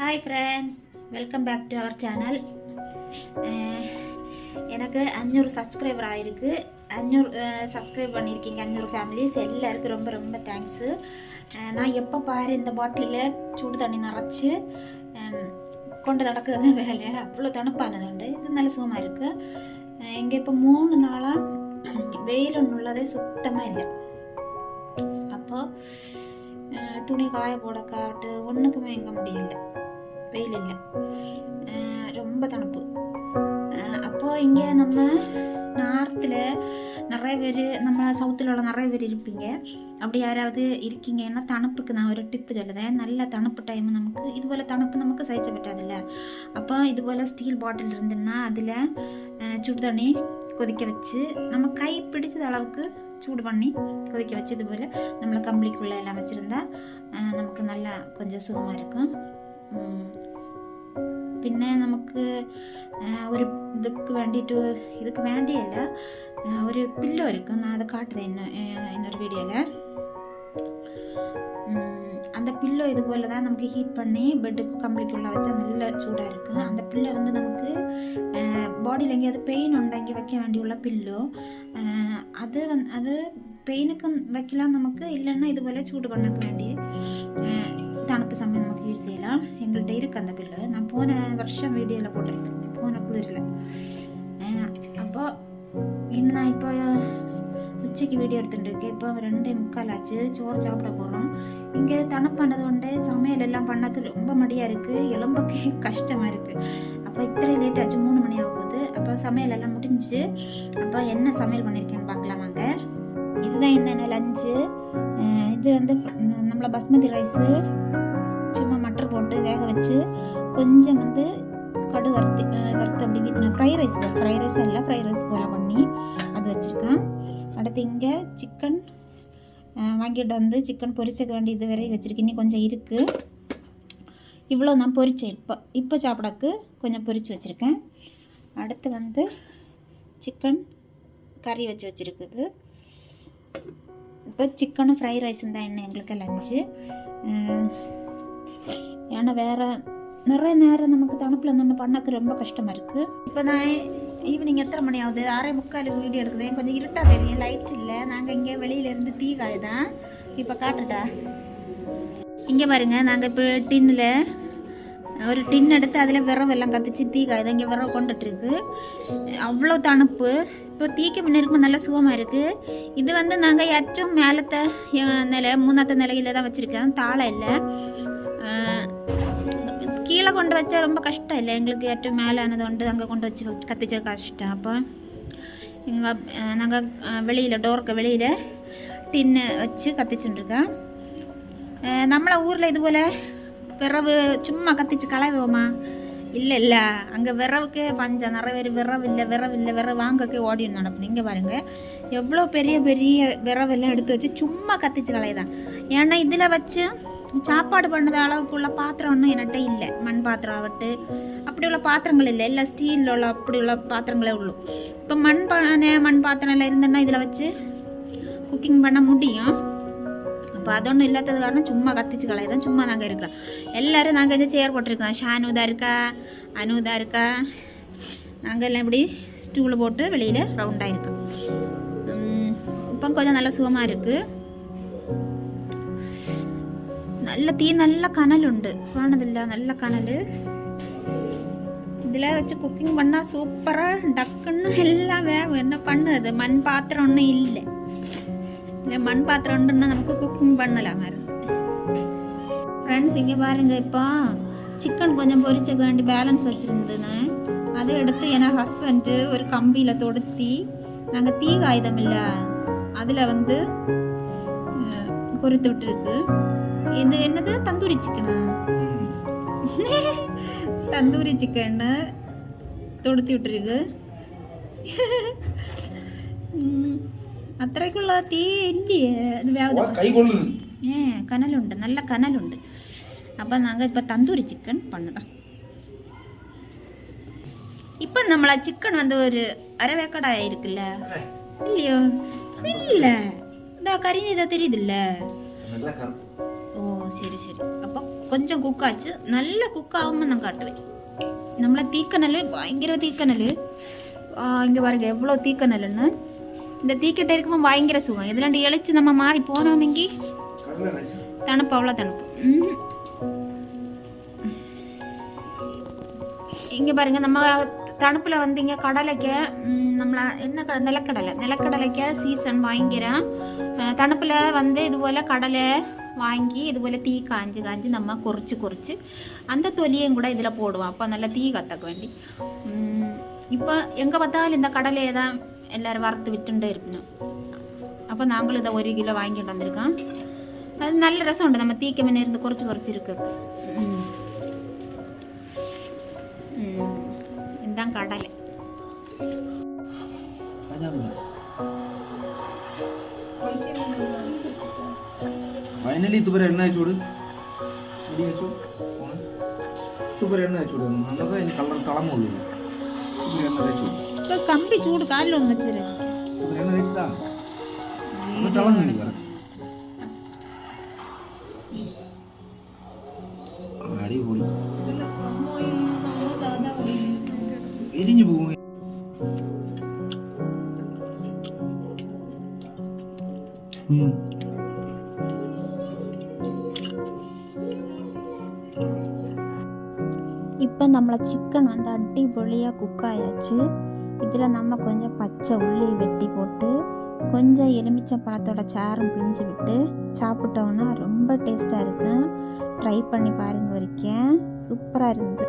Hi friends welcome back to our channel எனக்கு அஞ்சூறு subscriber ஆயிருக்கு. அஞ்சூறு eh, சப்ஸ்கிரைப் பண்ணியிருக்கீங்க அஞ்சூறு ஃபேமிலிஸ் எல்லாருக்கும் ரொம்ப ரொம்ப தேங்க்ஸு eh, நான் எப்போ பாரு இந்த பாட்டிலில் சூடு தண்ணி நிறச்சி eh, கொண்டு நடக்குது வேலை. அவ்வளோ தணுப்பானதுண்டு இது நல்ல சுகமாக இருக்குது இங்கே இப்போ மூணு நாளாக வெயில் ஒன்று உள்ளதே சுத்தமாக இல்லை. அப்போது துணி காய போட காட்டு ஒன்றுக்குமே எங்க முடியல. வெயில் இல்லை ரொம்ப தணுப்பு அப்போ இங்கே நம்ம நார்த்தில் நிறைய பேர் நம்ம சவுத்திலோட நிறைய பேர் இருப்பீங்க அப்படி யாராவது இருக்கீங்கன்னா தணுப்புக்கு நான் ஒரு டிப்பு சொல்லுதேன் நல்ல தணுப்பு டைம் நமக்கு இதுபோல் தணுப்பு நமக்கு சகிச்ச பட்டாதில்ல அப்போ இதுபோல் ஸ்டீல் பாட்டில் இருந்துன்னா அதில் சுடுதண்ணி கொதிக்க வச்சு நம்ம கை பிடிச்சது அளவுக்கு சூடு பண்ணி கொதிக்க வச்சு இதுபோல் நம்மளை கம்பளிக்குள்ளே எல்லாம் வச்சுருந்தா நமக்கு நல்லா கொஞ்சம் சுகமாக இருக்கும் പിന്നെ നമുക്ക് ഒരു ഇതൊക്കെ വേണ്ടിയിട്ട് ഇതൊക്കെ വേണ്ടിയല്ല ഒരു പില്ലോ ഇരിക്കും. അത് കാട്ടുന്നത് ഇന്ന ഇന്നൊരു വീഡിയോയില് அந்த பில்லோ இது போல் தான் நமக்கு ஹீட் பண்ணி பெட்டுக்கு கம்பளிக்குள்ளே வச்சா நல்ல சூடாக இருக்குது அந்த பில்லோ வந்து நமக்கு பாடியில் எங்கேயாவது பெயின் உண்டாங்கி வைக்க வேண்டியுள்ள பில்லோ அது வந் அது பெயினுக்கு வைக்கலாம் நமக்கு இல்லைன்னா இது போல் சூடு பண்ணக்கு வேண்டிய அஹ், தணுப்பு சமயம் நமக்கு யூஸ் செய்யலாம். எங்கள்கிட்ட இருக்குது அந்த பில்லு நான் போன வருஷம் வீடியோவில் போட்டிருப்பேன் போன குளிரில். அப்போ இன்னும் நான் இப்போ உச்சைக்கு வீடியோ எடுத்துகிட்டு இருக்கேன். இப்போ ரெண்டே முக்கால் ஆச்சு. சோறு சாப்பிட போகிறோம் இங்கே தணுப்பானது கொண்டு சமையல் எல்லாம் பண்ணக்கு ரொம்ப மடியாக இருக்குது எலும்புக்கு கஷ்டமாக இருக்குது அப்போ இத்தனை லேட் ஆச்சு. மூணு மணி ஆக போகுது. அப்போ சமையல் எல்லாம் முடிஞ்சு அப்போ என்ன சமையல் பண்ணியிருக்கேன்னு பார்க்கலாம் வாங்க இதுதான் என்னென்ன லஞ்சு இது வந்து நம்மள பஸ்மதி ரைஸு சும்மா மட்டர் போட்டு வேக வச்சு கொஞ்சம் வந்து கடு வறுத்து வறுத்து அப்படி வீத்தின ஃப்ரை ரைஸ் போல் ஃப்ரை ரைஸ் இல்லை ஃப்ரை ரைஸ் போல் பண்ணி அது வச்சுருக்கேன். அடுத்து இங்கே சிக்கன் வாங்கிட்டு வந்து சிக்கன் பொரிச்சக்க வேண்டி இது வரை வச்சுருக்கேன். இன்னும் கொஞ்சம் இருக்குது இவ்வளோ நான் பொரித்தேன் இப்போ இப்போ சாப்பிடக்கு கொஞ்சம் பொரித்து வச்சுருக்கேன். அடுத்து வந்து சிக்கன் கறி வச்சு வச்சுருக்குது. இப்போ சிக்கனும் ஃப்ரைட் ரைஸும் தான் என்ன எங்களுக்கு லஞ்சு ஏன்னா வேறு நிறைய நேரம் நமக்கு தணுப்பில் நின்று பண்ணக்கு ரொம்ப கஷ்டமாக இருக்குது இப்போ நான் ஈவினிங் எத்தனை மணி ஆகுது? ஆறே முக்கால் வீடியோ எடுக்குது. கொஞ்சம் இருட்டாக தெரியும். லைட் இல்லை. நாங்கள் இங்கே வெளியிலேருந்து டீ காயுதான் இப்போ காட்டுட்டா இங்கே பாருங்க. நாங்கள் இப்போ டின்னில் ஒரு டின் எடுத்து அதில் விரவெல்லாம் கத்திச்சு தீ காயுது இங்கே விரவ கொண்டுட்டுருக்கு. அவ்வளோ தணுப்பு. இப்போ தீக்கு முன்னே இருக்கும் நல்லா சுகமாக இருக்குது இது வந்து நாங்கள் ஏற்றும் மேலத்தை நிலை மூணாத்த நிலையில தான் வச்சுருக்கேன். தாளை இல்லை. கீழே கொண்டு வச்சா ரொம்ப கஷ்டம் இல்லை. எங்களுக்கு ஏற்றும் மேலே ஆனது கொண்டு அங்கே கொண்டு வச்சு கத்திச்ச கஷ்டம். அப்போ எங்கள் நாங்கள் வெளியில் டோருக்கு வெளியில் டின்னு வச்சு கத்திச்சுட்டுருக்கேன் நம்மளை ஊரில் இதுபோல் விரவு சும்மா கத்திச்சு கலாய்வோமா இல்லை இல்லை. அங்கே விரவுக்கு பஞ்சம். நிறைய பேர் விறவு இல்லை விறவு இல்லை விறவு வாங்கக்கே ஓடின்னு நடப்பு. நீங்கள் பாருங்கள் எவ்வளோ பெரிய பெரிய விரவெல்லாம் எடுத்து வச்சு சும்மா கத்திச்சு கலையுதான். ஏன்னா இதில் வச்சு சாப்பாடு பண்ணுற அளவுக்கு உள்ள பாத்திரம் ஒன்றும் என்கிட்ட இல்லை. மண் பாத்திரம் ஆகட்டு அப்படி உள்ள பாத்திரங்கள் இல்லை. இல்லை ஸ்டீலில் உள்ள அப்படி உள்ள பாத்திரங்களே உள்ளு. இப்போ மண் பானை மண் பாத்திரம் எல்லாம் இருந்தேன்னா இதில் வச்சு குக்கிங் பண்ண முடியும். அப்போ அதொன்றும் இல்லாதது காரணம் சும்மா கத்திச்சு கலையதான் சும்மா நாங்கள் இருக்கிறோம். எல்லோரும் நாங்கள் இதை சேர் போட்டிருக்கோம்? ஷானுதா இருக்கா? அனுதா இருக்கா? நாங்கள் எல்லாம் இப்படி ஸ்டூவில் போட்டு வெளியில் ரவுண்டாக இருக்கோம். இப்போ கொஞ்சம் நல்லா சுகமாக இருக்குது நல்ல தீ நல்ல கனலுண்டு காணதில்ல நல்ல கனல். இதில் வச்சு குக்கிங் பண்ணால் சூப்பராக டக்குன்னு எல்லாம் வேகும் என்ன பண்ணுது மண் பாத்திரம் ஒன்றும் இல்லை. இல்லை மண் பாத்திரம் உண்டுன்னா நமக்கு குக்கிங் பண்ணலாம் ஃப்ரெண்ட்ஸ் இங்கே பாருங்க இப்போ சிக்கன் கொஞ்சம் பொரிச்ச வேண்டி பேலன்ஸ் வச்சுருந்தேன் அதை எடுத்து என் ஹஸ்பண்டு ஒரு கம்பியில் தொடுத்தி நாங்கள் தீ காகிதம் இல்லை அதில் வந்து பொறுத்து விட்டுருக்கு இது என்னது தந்தூரி சிக்கனா தந்தூரி சிக்கன்னு தொடுத்து விட்டுருக்கு അത്രയ്ക്കുള്ള തീ ഇല്ലേ ഇത് വേവ് கை கொள்ளு ഏ കനലുണ്ട് നല്ല കനലുണ്ട് അപ്പം ഞങ്ങൾ ഇപ്പം തന്തൂരി ചിക്കൻ പണിതാ ഇപ്പം നമ്മളെ ചിക്കൻ வந்து ஒரு அரவேக்கடாய் இருக்குல்ல இல்லையோ இல்ல இந்த கறி இதை தெரியுதுல்ல நல்லா கரு ஓ சரி சரி அப்போ கொஞ்சம் குக்காச்சு நல்ல குக்காகவும் நான் காட்டுவேன் நம்மள தீக்கநெல் பயங்கர தீக்கநெல் இங்கே பாருங்க எவ்வளோ தீக்கநெல்லுன்னு இந்த தீக்கிட்ட இருக்கும்போது பயங்கர சுகம். இதுலாண்டி இழைச்சி நம்ம மாறி போனோம் இங்கே. தணுப்பு அவ்வளோ தணுப்பு. இங்கே பாருங்கள் நம்ம தணுப்பில் வந்து இங்கே கடலைக்கு நம்மளை என்ன கடை நிலக்கடலை. நிலக்கடலைக்கு சீசன் பயங்கர. தணுப்பில் வந்து இதுபோல் கடலை வாங்கி இதுபோல் தீ காஞ்சு காஞ்சு நம்ம குறைச்சி குறைச்சி அந்த தொலியும் கூட இதில் போடுவோம். அப்போ நல்லா தீ கத்தக்க வேண்டி. இப்போ எங்கே பார்த்தாலும் இந்த கடலையை தான் எல்லாரும் வறுத்து விட்டுண்டே இருக்கணும் அப்போ நாங்களும் இதை ஒரு கிலோ வாங்கிட்டு வந்திருக்கோம் அது நல்ல ரசம் உண்டு நம்ம தீக்க மீன் இருந்து குறைச்சி குறைச்சி இருக்கு ம். ம். இதான் கடலை ഫൈനലി ഇതുവരെ എണ്ണ അയച്ചോട് മുടി അയച്ചു ഇതുവരെ എണ്ണ അയച്ചോട് അന്നത്തെ അതിന് കളർ കളമുള്ളൂ ഇതുവരെ എണ്ണ തേച്ചു இப்போ கம்பி சூடு காலில் ஒன்று வச்சிரு ഇതുവരെ എണ്ണ തേച്ചതാ ഒന്ന് കളഞ്ഞു കുറച്ച് അടിപൊളി എരിഞ്ഞു പോകും இப்போ நம்மளை சிக்கன் வந்து அடிப்பொழியாக குக் ஆயாச்சு இதில் நம்ம கொஞ்சம் பச்சை உள்ளி வெட்டி போட்டு கொஞ்சம் எலுமிச்சை பழத்தோட சாரம் பிழிஞ்சு விட்டு சாப்பிட்டோன்னா ரொம்ப டேஸ்ட்டாக இருக்கும். ட்ரை பண்ணி பாருங்க வரைக்கும் சூப்பராக இருந்தது.